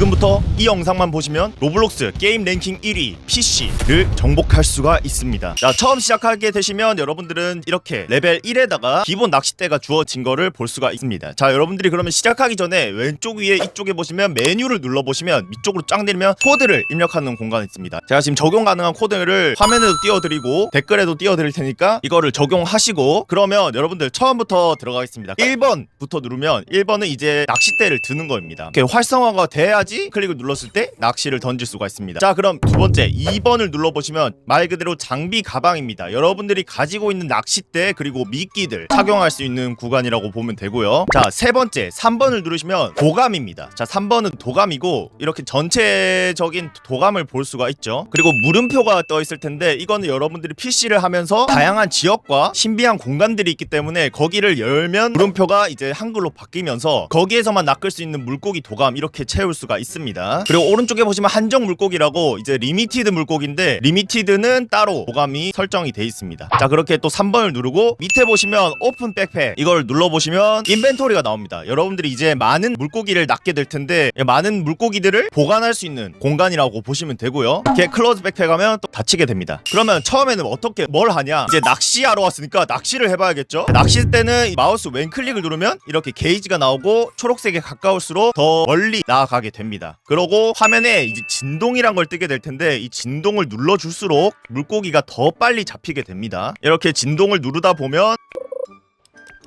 지금부터 이 영상만 보시면 로블록스 게임 랭킹 1위 PC를 정복할 수가 있습니다. 자, 처음 시작하게 되시면 여러분들은 이렇게 레벨 1에다가 기본 낚싯대가 주어진 거를 볼 수가 있습니다. 자, 여러분들이 그러면 시작하기 전에 왼쪽 위에 이쪽에 보시면 메뉴를 눌러보시면 위쪽으로 쫙 내리면 코드를 입력하는 공간이 있습니다. 제가 지금 적용 가능한 코드를 화면에도 띄워드리고 댓글에도 띄워드릴 테니까 이거를 적용하시고 그러면 여러분들 처음부터 들어가겠습니다. 1번부터 누르면 1번은 이제 낚싯대를 드는 겁니다. 이렇게 활성화가 돼야지 클릭을 눌렀을 때 낚시를 던질 수가 있습니다. 자 그럼 두 번째 2번을 눌러보시면 말 그대로 장비 가방입니다. 여러분들이 가지고 있는 낚싯대 그리고 미끼들 착용할 수 있는 구간이라고 보면 되고요. 자 세 번째 3번을 누르시면 도감입니다. 자 3번은 도감이고 이렇게 전체적인 도감을 볼 수가 있죠. 그리고 물음표가 떠 있을 텐데 이거는 여러분들이 PC를 하면서 다양한 지역과 신비한 공간들이 있기 때문에 거기를 열면 물음표가 이제 한글로 바뀌면서 거기에서만 낚을 수 있는 물고기 도감 이렇게 채울 수가 있습니다. 그리고 오른쪽에 보시면 한정 물고기라고 이제 리미티드 물고기인데 리미티드는 따로 도감이 설정이 돼 있습니다. 자 그렇게 또 3번을 누르고 밑에 보시면 오픈 백팩 이걸 눌러보시면 인벤토리가 나옵니다. 여러분들이 이제 많은 물고기를 낚게 될 텐데 많은 물고기들을 보관할 수 있는 공간이라고 보시면 되고요. 이렇게 클로즈 백팩 하면 또 닫히게 됩니다. 그러면 처음에는 어떻게 뭘 하냐? 이제 낚시하러 왔으니까 낚시를 해봐야겠죠. 낚시 때는 마우스 왼클릭을 누르면 이렇게 게이지가 나오고 초록색에 가까울수록 더 멀리 나아가게 됩니다. 그러고 화면에 이제 진동이란 걸 뜨게 될 텐데 이 진동을 눌러줄수록 물고기가 더 빨리 잡히게 됩니다. 이렇게 진동을 누르다 보면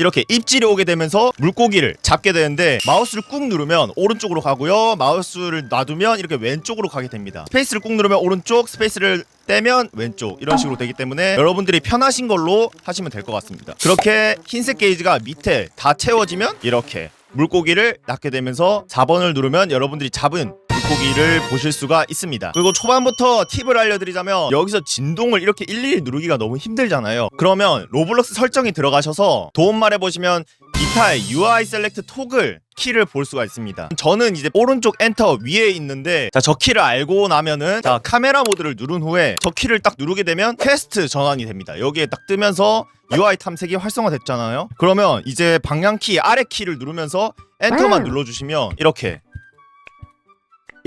이렇게 입질이 오게 되면서 물고기를 잡게 되는데 마우스를 꾹 누르면 오른쪽으로 가고요. 마우스를 놔두면 이렇게 왼쪽으로 가게 됩니다. 스페이스를 꾹 누르면 오른쪽 스페이스를 떼면 왼쪽 이런 식으로 되기 때문에 여러분들이 편하신 걸로 하시면 될 것 같습니다. 그렇게 흰색 게이지가 밑에 다 채워지면 이렇게 물고기를 낚게 되면서 4번을 누르면 여러분들이 잡은 물고기를 보실 수가 있습니다. 그리고 초반부터 팁을 알려드리자면 여기서 진동을 이렇게 일일이 누르기가 너무 힘들잖아요. 그러면 로블록스 설정이 들어가셔서 도움말에 보시면 기타의 UI 셀렉트 토글 키를 볼 수가 있습니다. 저는 이제 오른쪽 엔터 위에 있는데 자, 저 키를 알고 나면은 자, 카메라 모드를 누른 후에 저 키를 딱 누르게 되면 퀘스트 전환이 됩니다. 여기에 딱 뜨면서 UI 탐색이 활성화됐잖아요. 그러면 이제 방향키 아래 키를 누르면서 엔터만 눌러주시면 이렇게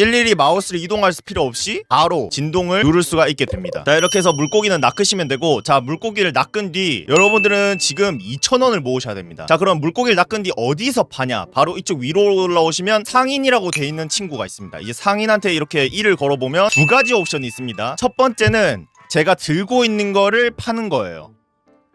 일일이 마우스를 이동할 필요 없이 바로 진동을 누를 수가 있게 됩니다. 자 이렇게 해서 물고기는 낚으시면 되고 자 물고기를 낚은 뒤 여러분들은 지금 2,000원을 모으셔야 됩니다. 자 그럼 물고기를 낚은 뒤 어디서 파냐? 바로 이쪽 위로 올라오시면 상인이라고 돼 있는 친구가 있습니다. 이제 상인한테 이렇게 일을 걸어보면 두 가지 옵션이 있습니다. 첫 번째는 제가 들고 있는 거를 파는 거예요.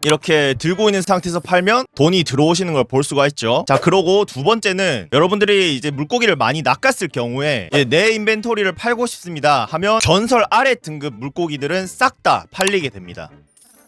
이렇게 들고 있는 상태에서 팔면 돈이 들어오시는 걸 볼 수가 있죠. 자, 그러고 두 번째는 여러분들이 이제 물고기를 많이 낚았을 경우에 이제 내 인벤토리를 팔고 싶습니다 하면 전설 아래 등급 물고기들은 싹 다 팔리게 됩니다.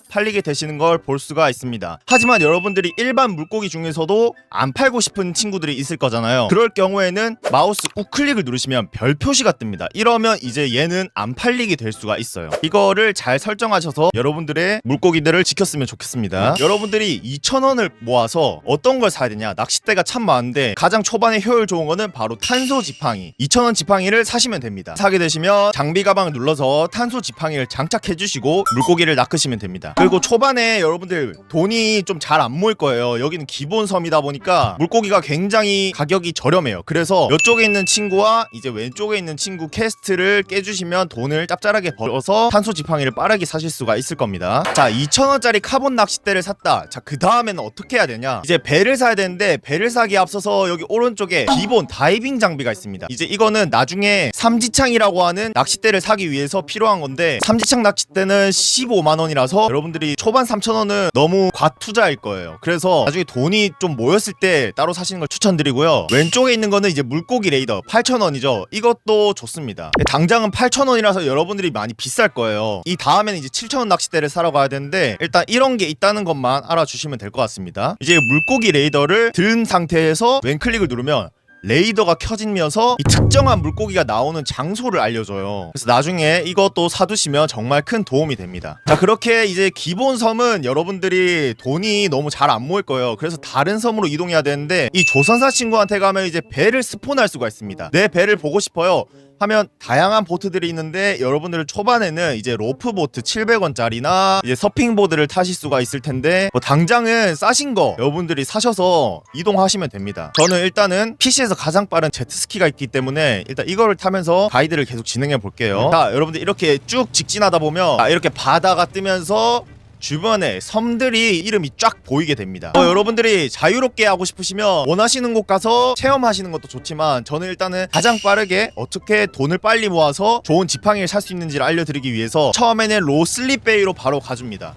팔리게 되시는 걸 볼 수가 있습니다. 하지만 여러분들이 일반 물고기 중에서도 안 팔고 싶은 친구들이 있을 거잖아요. 그럴 경우에는 마우스 우클릭을 누르시면 별 표시가 뜹니다. 이러면 이제 얘는 안 팔리게 될 수가 있어요. 이거를 잘 설정하셔서 여러분들의 물고기들을 지켰으면 좋겠습니다. 여러분들이 2,000원을 모아서 어떤 걸 사야 되냐? 낚싯대가 참 많은데 가장 초반에 효율 좋은 거는 바로 탄소 지팡이. 2,000원 지팡이를 사시면 됩니다. 사게 되시면 장비 가방을 눌러서 탄소 지팡이를 장착해 주시고 물고기를 낚으시면 됩니다. 그리고 초반에 여러분들 돈이 좀 잘 안 모일 거예요. 여기는 기본 섬이다 보니까 물고기가 굉장히 가격이 저렴해요. 그래서 이쪽에 있는 친구와 이제 왼쪽에 있는 친구 캐스트를 깨주시면 돈을 짭짤하게 벌어서 탄소 지팡이를 빠르게 사실 수가 있을 겁니다. 자, 2,000원짜리 카본 낚싯대를 샀다. 자, 그 다음에는 어떻게 해야 되냐? 이제 배를 사야 되는데 배를 사기에 앞서서 여기 오른쪽에 기본 다이빙 장비가 있습니다. 이제 이거는 나중에 삼지창이라고 하는 낚싯대를 사기 위해서 필요한 건데 삼지창 낚싯대는 15만 원이라서 여러분 들이 초반 3,000원은 너무 과투자일 거예요. 그래서 나중에 돈이 좀 모였을 때 따로 사시는 걸 추천드리고요. 왼쪽에 있는 거는 이제 물고기 레이더 8,000원이죠. 이것도 좋습니다. 당장은 8,000원이라서 여러분들이 많이 비쌀 거예요. 이 다음에는 이제 7,000원 낚싯대를 사러 가야 되는데 일단 이런 게 있다는 것만 알아주시면 될 것 같습니다. 이제 물고기 레이더를 든 상태에서 왼클릭을 누르면 레이더가 켜지면서 이 특정한 물고기가 나오는 장소를 알려줘요. 그래서 나중에 이것도 사두시면 정말 큰 도움이 됩니다. 자 그렇게 이제 기본 섬은 여러분들이 돈이 너무 잘 안 모일 거예요. 그래서 다른 섬으로 이동해야 되는데 이 조선사 친구한테 가면 이제 배를 스폰할 수가 있습니다. 내 배를 보고 싶어요. 하면 다양한 보트들이 있는데 여러분들 초반에는 이제 로프 보트 700원짜리나 이제 서핑 보드를 타실 수가 있을 텐데 뭐 당장은 싸신 거 여러분들이 사셔서 이동하시면 됩니다. 저는 일단은 PC에서 세계에서 가장 빠른 제트스키가 있기 때문에 일단 이거를 타면서 가이드를 계속 진행해 볼게요. 자, 여러분들 이렇게 쭉 직진하다 보면 자, 이렇게 바다가 뜨면서 주변에 섬들이 이름이 쫙 보이게 됩니다. 어, 여러분들이 자유롭게 하고 싶으시면 원하시는 곳 가서 체험하시는 것도 좋지만 저는 일단은 가장 빠르게 어떻게 돈을 빨리 모아서 좋은 지팡이를 살 수 있는지를 알려드리기 위해서 처음에는 로슬립베이로 바로 가줍니다.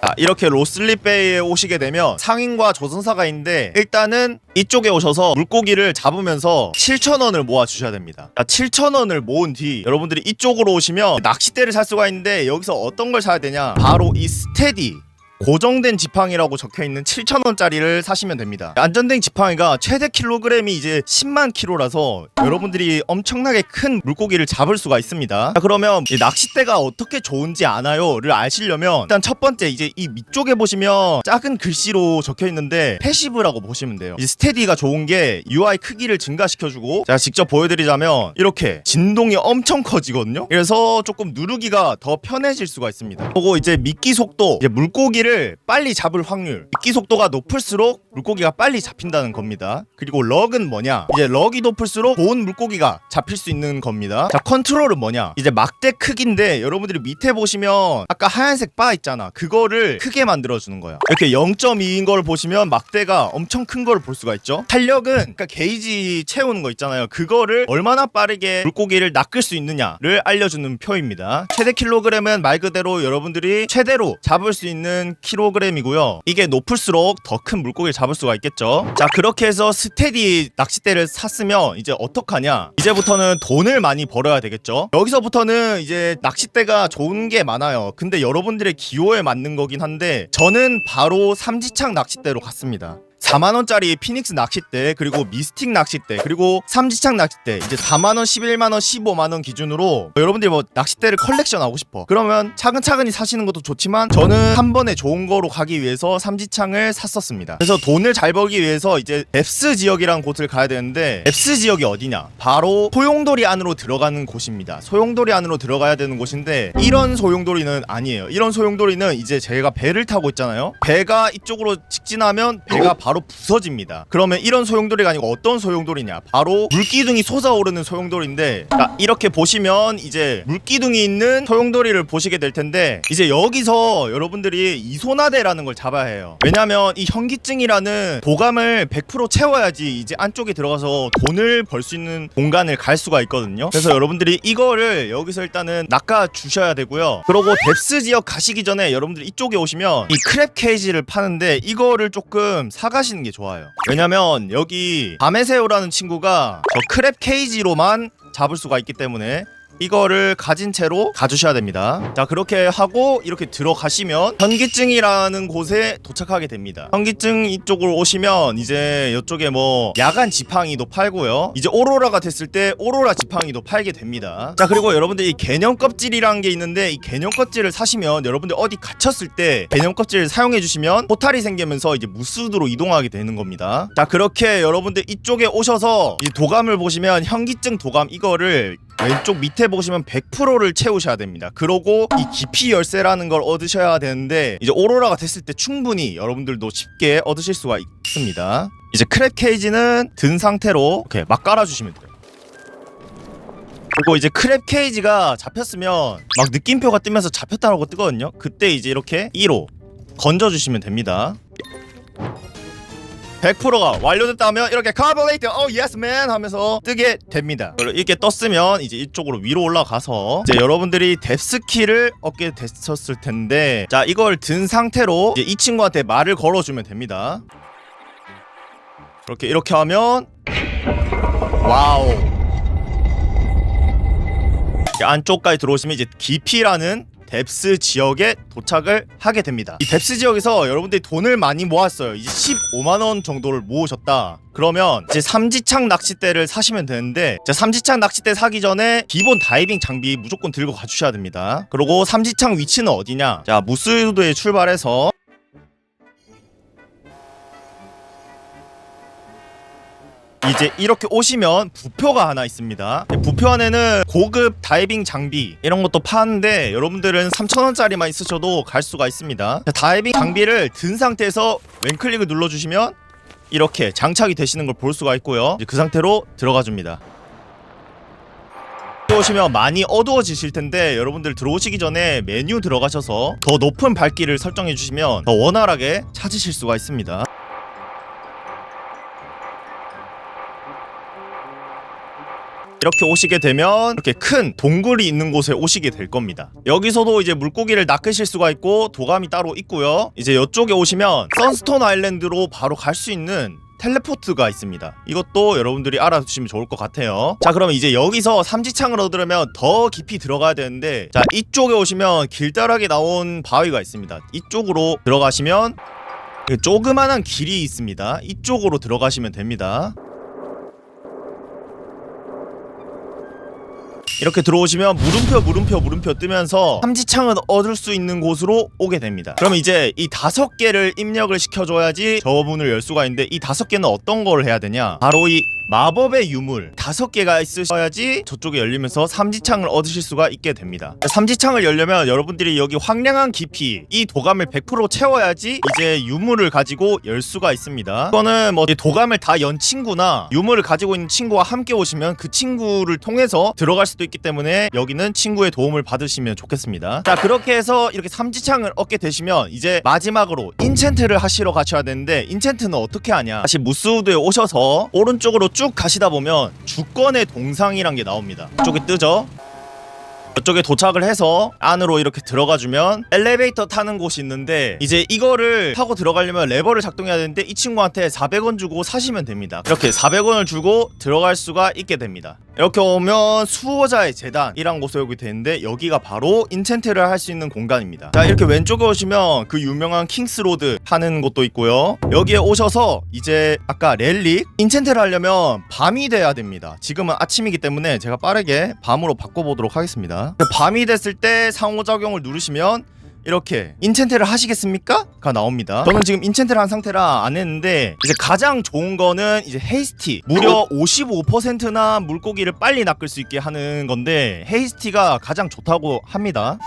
자, 이렇게 로슬립베이에 오시게 되면 상인과 조선사가 있는데 일단은 이쪽에 오셔서 물고기를 잡으면서 7,000원을 모아 주셔야 됩니다. 자, 7,000원을 모은 뒤 여러분들이 이쪽으로 오시면 낚싯대를 살 수가 있는데 여기서 어떤 걸 사야 되냐? 바로 이 스테디 고정된 지팡이라고 적혀 있는 7,000원짜리를 사시면 됩니다. 안전된 지팡이가 최대 킬로그램이 이제 10만 킬로라서 여러분들이 엄청나게 큰 물고기를 잡을 수가 있습니다. 자, 그러면 이 낚싯대가 어떻게 좋은지 아나요?를 아시려면 일단 첫 번째 이제 이 밑쪽에 보시면 작은 글씨로 적혀 있는데 패시브라고 보시면 돼요. 이 스테디가 좋은 게 UI 크기를 증가시켜주고 제가 직접 보여드리자면 이렇게 진동이 엄청 커지거든요. 그래서 조금 누르기가 더 편해질 수가 있습니다. 그리고 이제 미끼 속도 이제 물고기를 빨리 잡을 확률 미끼 속도가 높을수록 물고기가 빨리 잡힌다는 겁니다. 그리고 럭은 뭐냐? 이제 럭이 높을수록 좋은 물고기가 잡힐 수 있는 겁니다. 자 컨트롤은 뭐냐? 이제 막대 크기인데 여러분들이 밑에 보시면 아까 하얀색 바 있잖아. 그거를 크게 만들어 주는 거야. 이렇게 0.2인 걸 보시면 막대가 엄청 큰 걸 볼 수가 있죠. 탄력은 그러니까 게이지 채우는 거 있잖아요. 그거를 얼마나 빠르게 물고기를 낚을 수 있느냐를 알려주는 표입니다. 최대 킬로그램은 말 그대로 여러분들이 최대로 잡을 수 있는 킬로그램이고요. 이게 높을수록 더 큰 물고기를 잡을 수가 있겠죠. 자 그렇게 해서 스테디 낚싯대를 샀으면 이제 어떡하냐? 이제부터는 돈을 많이 벌어야 되겠죠. 여기서부터는 이제 낚싯대가 좋은 게 많아요. 근데 여러분들의 기호에 맞는 거긴 한데 저는 바로 삼지창 낚싯대로 갔습니다. 4만원짜리 피닉스 낚싯대 그리고 미스틱 낚싯대 그리고 삼지창 낚싯대 이제 4만원 11만원 15만원 기준으로 여러분들이 뭐 낚싯대를 컬렉션 하고 싶어. 그러면 차근차근히 사시는 것도 좋지만 저는 한 번에 좋은 거로 가기 위해서 삼지창을 샀었습니다. 그래서 돈을 잘 벌기 위해서 이제 앱스 지역이라는 곳을 가야 되는데 앱스 지역이 어디냐? 바로 소용돌이 안으로 들어가는 곳입니다. 소용돌이 안으로 들어가야 되는 곳인데 이런 소용돌이는 아니에요. 이런 소용돌이는 이제 제가 배를 타고 있잖아요. 배가 이쪽으로 직진하면 배가 바로 부서집니다. 그러면 이런 소용돌이가 아니고 어떤 소용돌이냐? 바로 물기둥이 솟아오르는 소용돌인데 자, 이렇게 보시면 이제 물기둥이 있는 소용돌이를 보시게 될 텐데 이제 여기서 여러분들이 이소나대라는 걸 잡아야 해요. 왜냐면 이 현기증이라는 도감을 100% 채워야지 이제 안쪽에 들어가서 돈을 벌 수 있는 공간을 갈 수가 있거든요. 그래서 여러분들이 이거를 여기서 일단은 낚아 주셔야 되고요. 그리고 뎁스 지역 가시기 전에 여러분들 이쪽에 오시면 이 크랩 케이지를 파는데 이거를 조금 사가시 는 게 좋아요. 왜냐면 여기 밤에새우라는 친구가 저 크랩 케이지로만 잡을 수가 있기 때문에 이거를 가진 채로 가주셔야 됩니다. 자 그렇게 하고 이렇게 들어가시면 현기증이라는 곳에 도착하게 됩니다. 현기증 이쪽으로 오시면 이제 이쪽에 뭐 야간 지팡이도 팔고요. 이제 오로라가 됐을 때 오로라 지팡이도 팔게 됩니다. 자 그리고 여러분들 이 개념 껍질이라는 게 있는데 이 개념 껍질을 사시면 여러분들 어디 갇혔을 때 개념 껍질을 사용해 주시면 포탈이 생기면서 이제 무스드로 이동하게 되는 겁니다. 자 그렇게 여러분들 이쪽에 오셔서 이 도감을 보시면 현기증 도감 이거를 왼쪽 밑에 보시면 100%를 채우셔야 됩니다. 그러고 이 깊이 열쇠라는 걸 얻으셔야 되는데 이제 오로라가 됐을 때 충분히 여러분들도 쉽게 얻으실 수가 있습니다. 이제 크랩 케이지는 든 상태로 이렇게 막 깔아주시면 돼요. 그리고 이제 크랩 케이지가 잡혔으면 막 느낌표가 뜨면서 잡혔다고 뜨거든요. 그때 이제 이렇게 2로 건져주시면 됩니다. 100%가 완료됐다 하면 이렇게 카볼레이트 어 예스 맨 하면서 뜨게 됩니다. 이렇게 떴으면 이제 이쪽으로 위로 올라가서 이제 여러분들이 뎁스키를 얻게 됐었을 텐데 자 이걸 든 상태로 이 친구한테 말을 걸어주면 됩니다. 그렇게 이렇게 하면 와우. 이렇게 안쪽까지 들어오시면 이제 깊이라는 뎁스 지역에 도착을 하게 됩니다. 이 뎁스 지역에서 여러분들이 돈을 많이 모았어요. 이제 15만 원 정도를 모으셨다. 그러면 이제 삼지창 낚싯대를 사시면 되는데 자, 삼지창 낚싯대 사기 전에 기본 다이빙 장비 무조건 들고 가주셔야 됩니다. 그리고 삼지창 위치는 어디냐? 자 무스도에 출발해서 이제 이렇게 오시면 부표가 하나 있습니다. 부표 안에는 고급 다이빙 장비 이런 것도 파는데 여러분들은 3,000원짜리만 있으셔도 갈 수가 있습니다. 자, 다이빙 장비를 든 상태에서 왼클릭을 눌러주시면 이렇게 장착이 되시는 걸 볼 수가 있고요. 그 상태로 들어가 줍니다. 들어오시면 많이 어두워지실 텐데 여러분들 들어오시기 전에 메뉴 들어가셔서 더 높은 밝기를 설정해 주시면 더 원활하게 찾으실 수가 있습니다. 이렇게 오시게 되면 이렇게 큰 동굴이 있는 곳에 오시게 될 겁니다. 여기서도 이제 물고기를 낚으실 수가 있고 도감이 따로 있고요. 이제 이쪽에 오시면 선스톤 아일랜드로 바로 갈 수 있는 텔레포트가 있습니다. 이것도 여러분들이 알아두시면 좋을 것 같아요. 자, 그러면 이제 여기서 삼지창을 얻으려면 더 깊이 들어가야 되는데, 자, 이쪽에 오시면 길다랗게 나온 바위가 있습니다. 이쪽으로 들어가시면 조그만한 길이 있습니다. 이쪽으로 들어가시면 됩니다. 이렇게 들어오시면 물음표 물음표 물음표 뜨면서 삼지창을 얻을 수 있는 곳으로 오게 됩니다. 그러면 이제 이 다섯 개를 입력을 시켜줘야지 저 문을 열 수가 있는데 이 다섯 개는 어떤 걸 해야 되냐? 바로 이 마법의 유물 다섯 개가 있으셔야지 저쪽에 열리면서 삼지창을 얻으실 수가 있게 됩니다. 삼지창을 열려면 여러분들이 여기 황량한 깊이 이 도감을 100% 채워야지 이제 유물을 가지고 열 수가 있습니다. 이거는 뭐 도감을 다 연 친구나 유물을 가지고 있는 친구와 함께 오시면 그 친구를 통해서 들어갈 수도 있기 때문에 여기는 친구의 도움을 받으시면 좋겠습니다. 자 그렇게 해서 이렇게 삼지창을 얻게 되시면 이제 마지막으로 인챈트를 하시러 가셔야 되는데 인챈트는 어떻게 하냐? 다시 무스우드에 오셔서 오른쪽으로 쭉 가시다 보면 주권의 동상이란 게 나옵니다. 이쪽에 뜨죠? 이쪽에 도착을 해서 안으로 이렇게 들어가 주면 엘리베이터 타는 곳이 있는데 이제 이거를 타고 들어가려면 레버를 작동해야 되는데 이 친구한테 400원 주고 사시면 됩니다. 이렇게 400원을 주고 들어갈 수가 있게 됩니다. 이렇게 오면 수호자의 재단이란 곳에 오게 되는데 여기가 바로 인챈트를 할 수 있는 공간입니다. 자 이렇게 왼쪽에 오시면 그 유명한 킹스로드 하는 곳도 있고요. 여기에 오셔서 이제 아까 렐릭 인챈트를 하려면 밤이 돼야 됩니다. 지금은 아침이기 때문에 제가 빠르게 밤으로 바꿔보도록 하겠습니다. 밤이 됐을 때 상호작용을 누르시면 이렇게 인챈트를 하시겠습니까? 가 나옵니다. 저는 지금 인챈트를 한 상태라 안 했는데 이제 가장 좋은 거는 이제 헤이스티 무려 55%나 물고기를 빨리 낚을 수 있게 하는 건데 헤이스티가 가장 좋다고 합니다.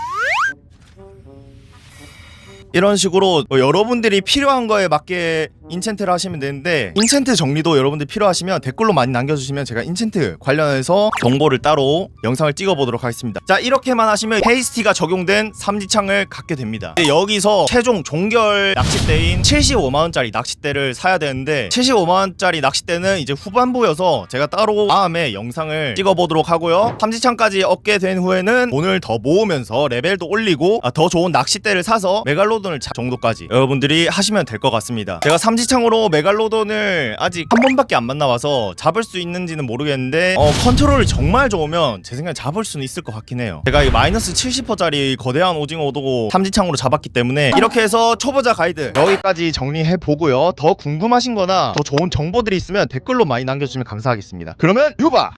이런 식으로 뭐 여러분들이 필요한 거에 맞게 인챈트를 하시면 되는데 인챈트 정리도 여러분들 필요하시면 댓글로 많이 남겨주시면 제가 인챈트 관련해서 정보를 따로 영상을 찍어보도록 하겠습니다. 자 이렇게만 하시면 헤이스티가 적용된 삼지창을 갖게 됩니다. 여기서 최종 종결 낚싯대인 75만원짜리 낚싯대를 사야 되는데 75만원짜리 낚싯대는 이제 후반부여서 제가 따로 다음에 영상을 찍어보도록 하고요. 삼지창까지 얻게 된 후에는 돈을 더 모으면서 레벨도 올리고 아, 더 좋은 낚싯대를 사서 메갈로돈을 차 정도까지 여러분들이 하시면 될 것 같습니다. 제가 삼지 창으로 메갈로돈을 아직 한 번밖에 안 만나봐서 잡을 수 있는지는 모르겠는데 어, 컨트롤이 정말 좋으면 제 생각에 잡을 수는 있을 것 같긴 해요. 제가 이 마이너스 70%짜리 거대한 오징어 오도고 삼지창으로 잡았기 때문에 이렇게 해서 초보자 가이드 여기까지 정리해 보고요. 더 궁금하신 거나 더 좋은 정보들이 있으면 댓글로 많이 남겨주시면 감사하겠습니다. 그러면 유바